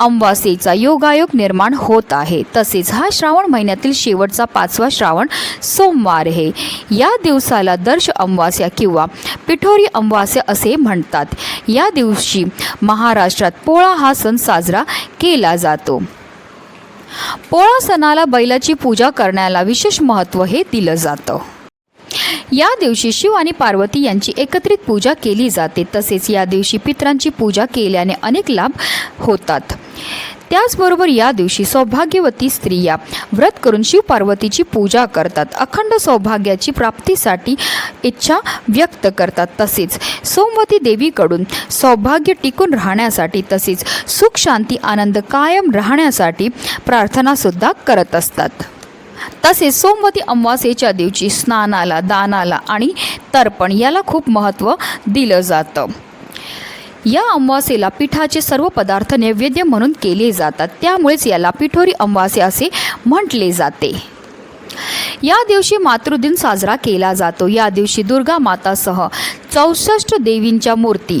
अमावास्येचा योगायोग निर्माण होत आहे. तसेच हा श्रावण महिन्यातील शेवटचा पाचवा श्रावण सोमवार आहे. या दिवसाला दर्श अमावास्या किंवा पिठोरी अमावास्या असे म्हणतात. या दिवशी महाराष्ट्रात पोळा हा सण साजरा केला जातो. पोळा सणाला बैलाची पूजा करण्याला विशेष महत्त्व हे दिलं जातं. या दिवशी शिव आणि पार्वती यांची एकत्रित पूजा केली जाते. तसेच या दिवशी पित्रांची पूजा केल्याने अनेक लाभ होतात. त्याचबरोबर या दिवशी सौभाग्यवती स्त्रिया व्रत करून शिव पार्वतीची पूजा करतात. अखंड सौभाग्याची प्राप्तीसाठी इच्छा व्यक्त करतात. तसेच सोमवती देवीकडून सौभाग्य टिकून राहण्यासाठी तसेच सुख शांती आनंद कायम राहण्यासाठी प्रार्थनासुद्धा करत असतात. तसेच सोमवती अमावास्येच्या दिवशी स्नानाला दानाला आणि तर्पण याला खूप महत्त्व दिलं जातं. या अमावास्येला पिठाचे सर्व पदार्थ नैवेद्य म्हणून केले जातात. त्यामुळेच याला पिठोरी अमावास्या असे म्हटले जाते. या दिवशी मातृदिन साजरा केला जातो. या दिवशी दुर्गा मातासह चौसष्ट देवींच्या मूर्ती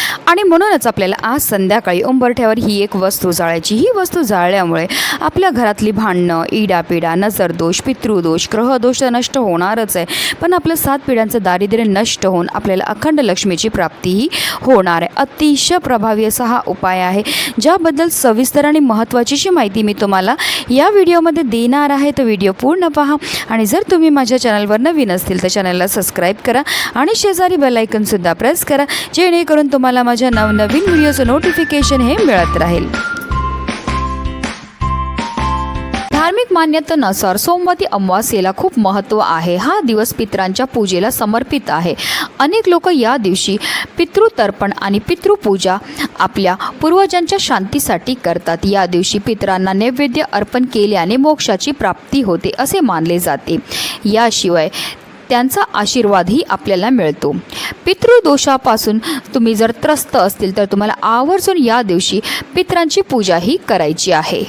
आणि म्हणूनच आपल्याला आज संध्याकाळी उंबरठ्यावर ही एक वस्तू जाळायची. ही वस्तू जाळल्यामुळे आपल्या घरातली भांडणं इडापिडा नजरदोष पितृदोष ग्रहदोष तर नष्ट होणारच आहे. पण आपलं सात पिढ्यांचं दारिद्र्य नष्ट होऊन आपल्याला अखंड लक्ष्मीची प्राप्तीही होणार आहे. अतिशय प्रभावी असा हा उपाय आहे. ज्याबद्दल सविस्तर आणि महत्त्वाचीशी माहिती मी तुम्हाला या व्हिडिओमध्ये देणार आहे. तो व्हिडिओ पूर्ण पहा. आणि जर तुम्ही माझ्या चॅनलवर नवीन असतील तर चॅनलला सबस्क्राईब करा आणि शेजारी बेलायकनसुद्धा प्रेस करा. जेणेकरून तुम्हाला माझ्या नवनवीन व्हिडिओचं नोटिफिकेशन हे मिळत राहील. धार्मिक मान्यतेनुसार सोमवती अमावास्येला खूप महत्त्व आहे. हा दिवस पित्रांच्या पूजेला समर्पित आहे. अनेक लोक या दिवशी पितृतर्पण आणि पितृपूजा आपल्या पूर्वजांच्या शांतीसाठी करतात. या दिवशी पितरांना नैवेद्य अर्पण केल्याने मोक्षाची प्राप्ती होते असे मानले जाते. याशिवाय त्यांचा आशीर्वादही आपल्याला मिळतो. पितृदोषापासून तुम्ही जर त्रस्त असतील तर तुम्हाला आवर्जून या दिवशी पित्रांची पूजाही करायची आहे.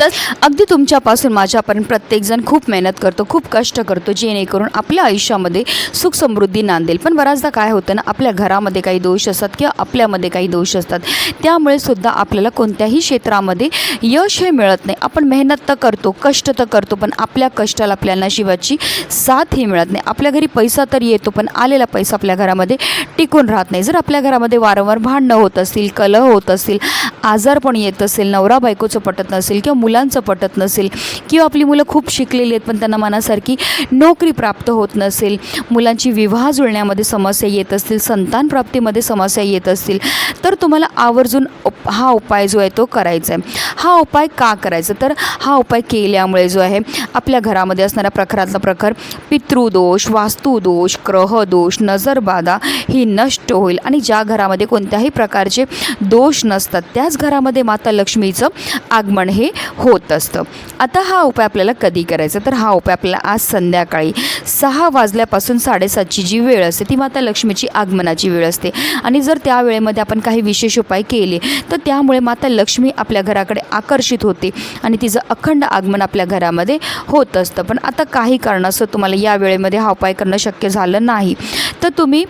तर अगदी तुमच्यापासून माझ्यापर्यंत प्रत्येकजण खूप मेहनत करतो खूप कष्ट करतो जेणेकरून आपल्या आयुष्यामध्ये सुख समृद्धी नांदेल. पण बऱ्याचदा काय होतं ना आपल्या घरामध्ये काही दोष असतात किंवा आपल्यामध्ये काही दोष असतात. त्यामुळे सुद्धा आपल्याला कोणत्याही क्षेत्रामध्ये यश हे मिळत नाही. आपण मेहनत तर करतो कष्ट तर करतो पण आपल्या कष्टाला आपल्या नशिबाची साथ ही मिळत नाही. आपल्या घरी पैसा तर येतो पण आलेला पैसा आपल्या घरामध्ये टिकून राहत नाही. जर आपल्या घरामध्ये वारंवार भांडणं होत असतील कलह होत असतील आजार पण येत असेल नवरा बायकोचं पटत नसेल किंवा मुलांचं पटत नसेल किंवा आपली मुलं खूप शिकलेली आहेत पण त्यांना मनासारखी नोकरी प्राप्त होत नसेल मुलांची विवाह जुळण्यामध्ये समस्या येत असतील संतान प्राप्तीमध्ये समस्या येत असतील तर तुम्हाला आवर्जून उप हा उपाय जो आहे तो करायचा आहे. हा उपाय का करायचा? तर हा उपाय केल्यामुळे जो आहे आपल्या घरामध्ये असणाऱ्या प्रखरातला प्रखर पितृदोष वास्तुदोष ग्रहदोष नजरबाधा ही नष्ट होईल. आणि ज्या घरामध्ये कोणत्याही प्रकारचे दोष नसतात त्याच घरामध्ये माता लक्ष्मीचं आगमन हे होत असतं. आता हा उपाय आपल्याला कधी करायचा? तर हा उपाय आपल्याला आज संध्याकाळी सहा वाजल्यापासून साडेसातची जी वेळ असते ती माता लक्ष्मीची आगमनाची वेळ असते. आणि जर त्या वेळेमध्ये आपण काही विशेष उपाय केले तर त्यामुळे माता लक्ष्मी आपल्या घराकडे आकर्षित होते आणि तिचं अखंड आगमन आपल्या घरामध्ये होत असतं. पण आता काही कारणास्तव तुम्हाला या वेळेमध्ये हा उपाय करणं शक्य झालं नाही. तर तुम्ही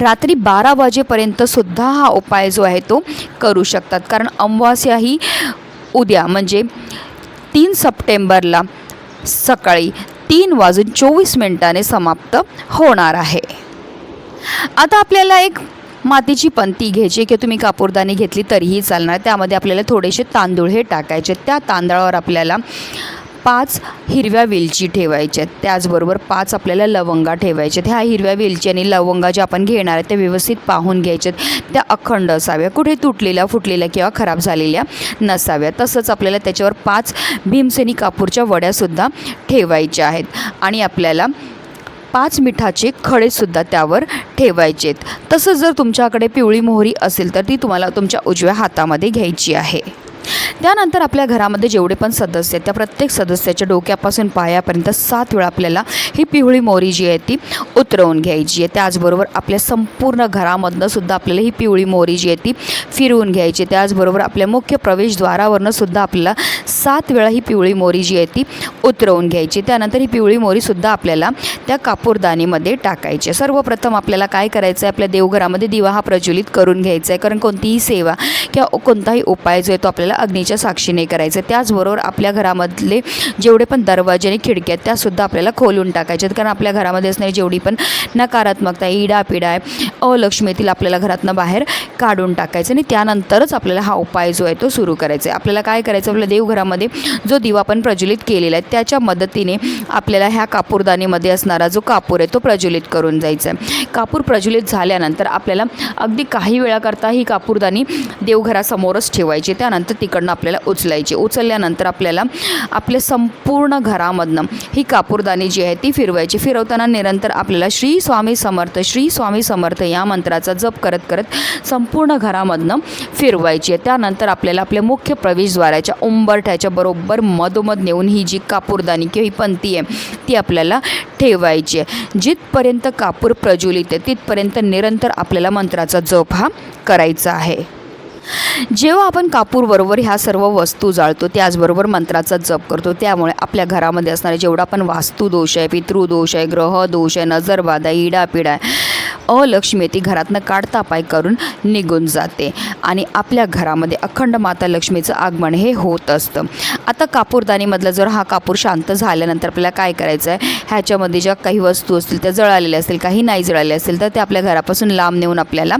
रात्री बारा वाजेपर्यंत सुद्धा हा उपाय जो आहे तो करू शकतात. कारण अमावास्या ही उद्या म्हणजे तीन सप्टेंबरला सकाळी तीन वाजून चोवीस मिनिटाने समाप्त होणार आहे. आता आपल्याला एक मातीची पंती घ्यायची किंवा तुम्ही कापूरदानी घेतली तरीही चालणार. त्यामध्ये आपल्याला थोडेसे तांदूळ हे टाकायचे. त्या तांदळावर आपल्याला पाच हिरव्या वेलची ठेवायच्या आहेत. त्याचबरोबर पाच आपल्याला लवंगा ठेवायच्या आहेत. ह्या हिरव्या वेलची आणि लवंगा ज्या आपण घेणार आहेत त्या व्यवस्थित पाहून घ्यायच्यात त्या अखंड असाव्या. कुठे तुटलेल्या फुटलेल्या किंवा खराब झालेल्या नसाव्या. तसंच आपल्याला त्याच्यावर पाच भीमसेनी कापूरच्या वड्यासुद्धा ठेवायच्या आहेत. आणि आपल्याला पाच मिठाचे खडेसुद्धा त्यावर ठेवायचे आहेत. तसंच जर तुमच्याकडे पिवळी मोहरी असेल तर ती तुम्हाला तुमच्या उजव्या हातामध्ये घ्यायची आहे. त्यानंतर आपल्या घरामध्ये जेवढे पण सदस्य आहेत त्या प्रत्येक सदस्याच्या डोक्यापासून पायापर्यंत सात वेळा आपल्याला ही पिवळी मोहरी जी आहे ती उतरवून घ्यायची आहे. त्याचबरोबर आपल्या संपूर्ण घरामधनं सुद्धा आपल्याला ही पिवळी मोहरी जी आहे ती फिरवून घ्यायची आहे. त्याचबरोबर आपल्या मुख्य प्रवेशद्वारावरनं सुद्धा आपल्याला सात वेळा ही पिवळी मोहरी जी आहे ती उतरवून घ्यायची त्यानंतर ही पिवळी मोहरीसुद्धा आपल्याला त्या कापूरदानीमध्ये टाकायची सर्वप्रथम आपल्याला काय करायचं आहे? आपल्या देवघरामध्ये दिवा हा प्रज्वलित करून घ्यायचा आहे. कारण कोणतीही सेवा किंवा कोणताही उपाय जो आहे तो आपल्याला आपल्याला अग्नीच्या साक्षीने करायचं आहे त्याचबरोबर आपल्या घरामधले जेवढे पण दरवाजे आणि खिडक्या आहेत त्यासुद्धा आपल्याला खोलून टाकायचे कारण आपल्या घरामध्ये असणारी जेवढी पण नकारात्मकता आहे इडापिडा आहे अलक्ष्मीतील आपल्याला घरातनं बाहेर काढून टाकायचं आणि त्यानंतरच आपल्याला हा उपाय जो आहे तो सुरू करायचा आहे आपल्याला काय करायचं आपल्या देवघरामध्ये जो दिवा आपण प्रज्वलित केलेला आहे त्याच्या मदतीने आपल्याला ह्या कापूरदानीमध्ये असणारा जो कापूर आहे तो प्रज्वलित करून जायचा आहे कापूर प्रज्वलित झाल्यानंतर आपल्याला अगदी काही वेळाकरता ही कापूरदानी देवघरासमोरच ठेवायची. त्यानंतर तिकडनं आपल्याला उचलायची. उचलल्यानंतर आपल्याला आपल्या संपूर्ण घरामधनं ही कापूरदानी जी आहे ती फिरवायची. फिरवताना निरंतर आपल्याला श्री स्वामी समर्थ श्री स्वामी समर्थ या मंत्राचा जप करत करत संपूर्ण घरामधनं फिरवायची आहे. त्यानंतर आपल्याला आपल्या मुख्य प्रवेशद्वाराच्या उंबरठ्याच्या बरोबर मधोमध नेऊन ही जी कापूरदानी किंवा ही पंथी आहे ती आपल्याला ठेवायची आहे. जिथपर्यंत कापूर प्रज्वलित आहे तिथपर्यंत निरंतर आपल्याला मंत्राचा जप हा करायचा आहे. जेव्हा आपण कापूरबरोबर ह्या सर्व वस्तू जाळतो त्याचबरोबर मंत्राचा जप करतो त्यामुळे आपल्या घरामध्ये असणारे जेवढा पण वास्तुदोष आहे पितृदोष आहे ग्रह दोष आहे नजरबाधा आहे इडापिडा आहे अलक्ष्मी ती घरातनं काढता पाय करून निघून जाते. आणि आपल्या घरामध्ये अखंड माता लक्ष्मीचं आगमन हे होत असतं. आता कापूरदानीमधला जर हा कापूर शांत झाल्यानंतर आपल्याला काय करायचं आहे ह्याच्यामध्ये ज्या काही वस्तू असतील त्या जळालेल्या असतील काही नाही जळाले असतील तर ते आपल्या घरापासून लांब नेऊन आपल्याला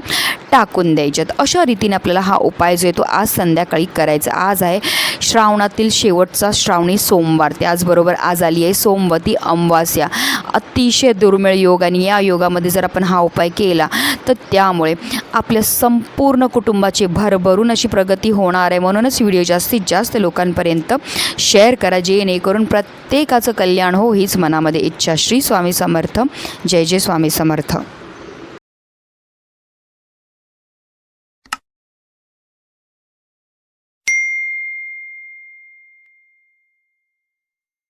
टाकून द्यायच्यात. अशा रीतीने आपल्याला हा उपाय जो आहे तो आज संध्याकाळी करायचा. आज आहे श्रावणातील शेवटचा श्रावणी सोमवार. त्याचबरोबर आज आली आहे सोमवती अमावास्या. अतिशय दुर्मिळ योग आणि या योगामध्ये जर आपण हा उपाय केला तर त्यामुळे आपल्या संपूर्ण कुटुंबाची भरभरून अशी प्रगती होणार आहे. म्हणूनच व्हिडिओ जास्तीत जास्त लोकांपर्यंत शेअर करा जेणेकरून प्रत्येकाचं कल्याण हो हीच मनामध्ये इच्छा. श्री स्वामी समर्थ. जय जय स्वामी समर्थ.